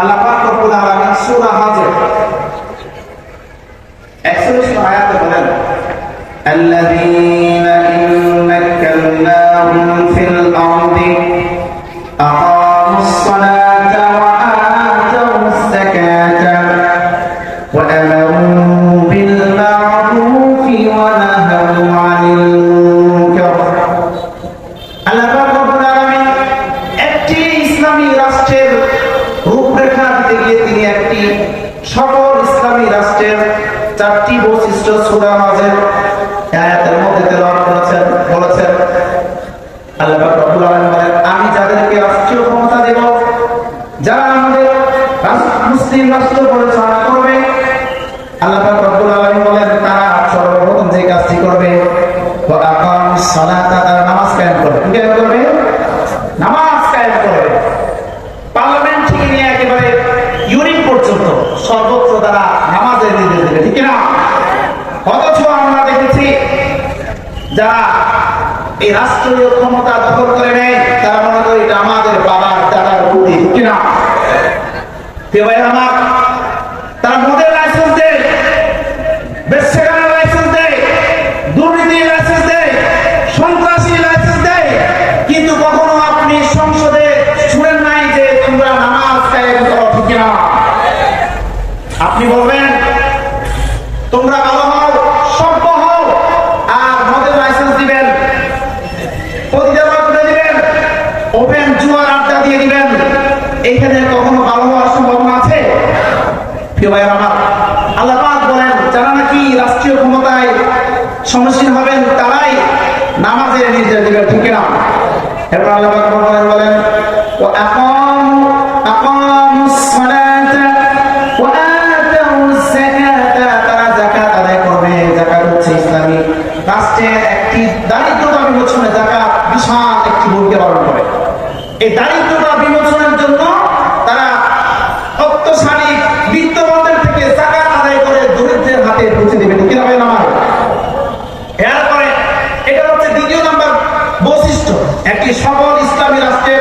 আল্লাহ পাক রব্বুল আলামিন সূরা হাজর 41 আয়াতে বলেন الذين إن مكناهم في الأرض أقاموا الصلاة وآتوا الزكاة وأمروا بالمعروف ونهوا عن المنكر আল্লাহ পাক রব্বুল আলামিন একটি ইসলামী রাষ্ট্রের রূপরেখা গিয়ে তিনি একটি সকল ইসলামী রাষ্ট্রের চারটি বৈশিষ্ট্য সূরা নাজের আয়াতের মধ্যে তেলাওয়াত করেছেন, বলেছেন, আল্লাহ রব্বুল বলেন, আমি যাদেরকে রাষ্ট্রীয় ক্ষমতা দেব, যারা আমাদের মুসলিম রাষ্ট্র পরিচালনা করবে, আল্লাহ রব্বুল বলেন, তারা সর্বপ্রথম যে কাজটি করবে তারা নামাজ কায়েম করবে। কি করবে নামাজ কায়েম করবে পার্লামেন্ট থেকে নিয়ে একেবারে ইউনিট সর্বত্র তারা নামাজের নির্দেশ দেবে, ঠিক না অথচ আমরা দেখেছি যারা এই রাষ্ট্রীয় ক্ষমতা দখল করে নেয়, তারা মনে করে এটা আমাদের বাবার দাদার বুদ্ধি, ঠিক না আমার, তারা মোদের লাইসেন্স দেয়। বেশ লাইসেন্স দেয় দুর্নীতির লাইসেন্স দেয় সন্ত্রাসী লাইসেন্স দেয় কিন্তু কখনো আপনি সংসদে শুনেন নাই যে তোমরা নামাজ কায়েম করো ঠিক না আপনি বলবেন, তোমরা ভালো হও, সভ্য হও, আর মদের লাইসেন্স দিবেন। দিবেন ওপেন জুয়ার আড্ডা দিয়ে দিবেন। এইখানে কখনো ভালো হওয়ার সম্ভাবনা আছে? আমার, আল্লাহ বলেন, যারা নাকি রাষ্ট্রীয় ক্ষমতায় সমস্যীন হবেন, তারাই নামাজের নির্দেশ দিবেন, ঠিক না এরপর আল্লাহ বলেন ও রাষ্ট্রের একটি দারিদ্রতা বিমোচনে যাকাত বিশাল একটি ভূমিকা পালন করে। এই দারিদ্রতা বিমোচনের জন্য তারা অত্যাচারী বিত্তবানদের থেকে জাকাত আদায় করে দরিদ্রের হাতে পৌঁছে দেবে। ঠিক না এরপরে এটা হচ্ছে দ্বিতীয় নাম্বার বৈশিষ্ট্য। একটি সফল ইসলামী রাষ্ট্রের